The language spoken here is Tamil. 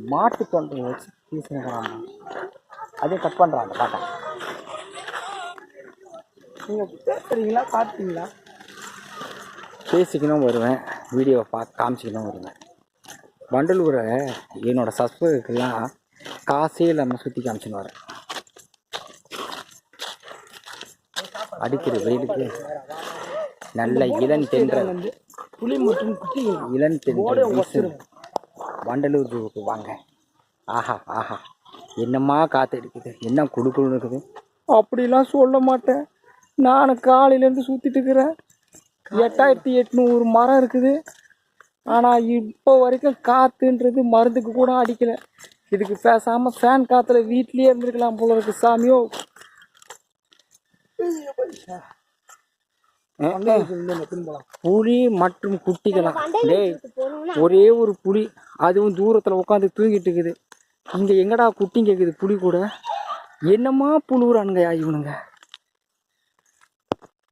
மாட்டு தொண்டை வச்சு பேசுகிறாங்க அதையும் கட் பண்ணுறாங்க பாட்டா நீங்கள் பேசுகிறீங்களா காட்டுறீங்களா? பேசிக்கணும் வருவேன் வீடியோவை பார்த்து காமிச்சிக்கணும் வருவேன். வண்டலூரை என்னோட சப்ஸ்கிரைபருக்கெல்லாம் காசே இல்லாமல் சுற்றி காமிச்சுன்னு வரேன். அடிக்கிற வெயிலுக்கு நல்ல இளன் தென்றல். புலி மற்றும் குட்டிகள் இளன் தென்றல் வீசும் வண்டலூர் ஜூவுக்கு வாங்க. ஆஹா ஆஹா. என்னம்மா காற்று அடிக்குது? என்ன குடுக்குன்னு இருக்குது? அப்படிலாம் சொல்ல மாட்டேன். நான் காலையிலேருந்து சுற்றிட்டு இருக்கிறேன். எட்டாயிரத்தி எட்நூறு மரம் இருக்குது. ஆனால் இப்போ வரைக்கும் காற்றுன்றது மருந்துக்கு கூட அடிக்கலை. இதுக்கு பேசாமல் ஃபேன் காற்றுல வீட்லேயே இருந்திருக்கலாம் போல இருக்கு சாமியோ. புலி மற்றும் குட்டிகளா? டேய் ஒரே ஒரு புலி. அதுவும் தூரத்தில் உட்காந்து தூங்கிட்டு இருக்குது இங்கே எங்கடா குட்டிங்க இருக்குது புளி கூட? என்னம்மா புழுவுறானுங்க இவனுங்க?